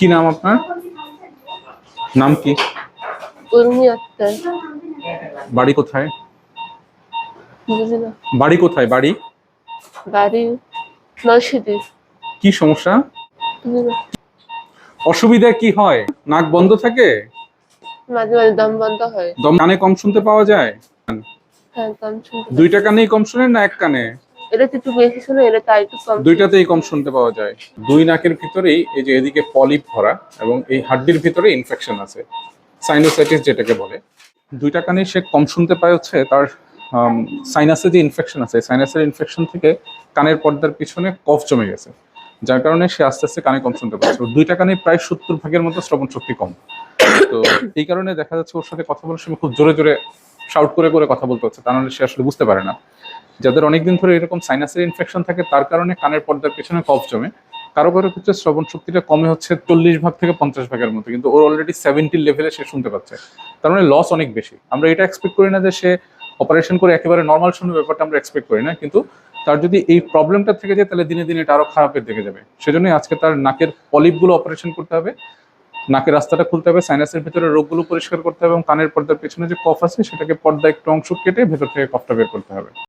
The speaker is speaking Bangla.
কি নাম আপনার? নাম কি? উর্মি আক্তার। বাড়ি কোথায়? বুঝি না বাড়ি কোথায়? বাড়ি? বাড়ি নলসিটি। কি সমস্যা? বুঝি না অসুবিধা কি হয়? নাক বন্ধ থাকে? মাঝে মাঝে দম বন্ধ হয়। দম কানে কম শুনতে পাওয়া যায়? হ্যাঁ কম শুনতে দুইটা কানেই কম শুনেন না এক কানে? এটা তো একটু বেশি শুনে এটা তাই একটু কম দুইটাতেই কম শুনতে পাওয়া যায়। দুই নাকের ভিতরেই এই যে এদিকে পলিপ ভরা এবং এই হাড্ডির ভিতরে ইনফেকশন আছে সাইনোসাইটিস যেটাকে বলে। দুইটা কানে সে কম শুনতে পায় হচ্ছে তার সাইনাসে যে ইনফেকশন আছে সাইনাসের ইনফেকশন থেকে কানের পর্দার পিছনে কফ জমে গেছে। যার কারণে সে আস্তে আস্তে কানে কম শুনতে পাচ্ছে। দুইটা কানে প্রায় সত্তর ভাগের মতো শ্রবণ শক্তি কম। তো এই কারণে দেখা যাচ্ছে ওর সাথে কথা বলার সময় খুব জোরে জোরে শাউট করে করে কথা বলতে হচ্ছে। তা নাহলে সে আসলে বুঝতে পারে না। যাদের অনেকদিন ধরে এরকম সাইনাসের ইনফেকশন থাকে, তার কারণে কানের পর্দার পেছনে কফ জমে। কারও কারও ক্ষেত্রে শ্রবণ শক্তিটা কমে হচ্ছে চল্লিশ ভাগ থেকে পঞ্চাশ ভাগের মতো, কিন্তু ওর অলরেডি সেভেন্টি লেভেলে সে শুনতে পাচ্ছে। তার মানে লস অনেক বেশি। আমরা এটা এক্সপেক্ট করি না যে সে অপারেশন করে একেবারে নর্মাল শুনবে, ব্যাপারটা আমরা এক্সপেক্ট করি না, কিন্তু তার যদি এই প্রবলেমটা থেকে যায়, তাহলে দিনে দিনে এটা আরও খারাপের দিকে যাবে। সেজন্যই আজকে তার নাকের পলিপগুলো অপারেশন করতে হবে। নাকের রাস্তাটা খুলতে হবে সাইনাসের ভিতরে রোগগুলো পরিষ্কার করতে হবে এবং কানের পর্দার পেছনে যে কফ আছে, সেটাকে পর্দা একটু অংশ কেটে ভেতর থেকে কফটা বের করতে হবে।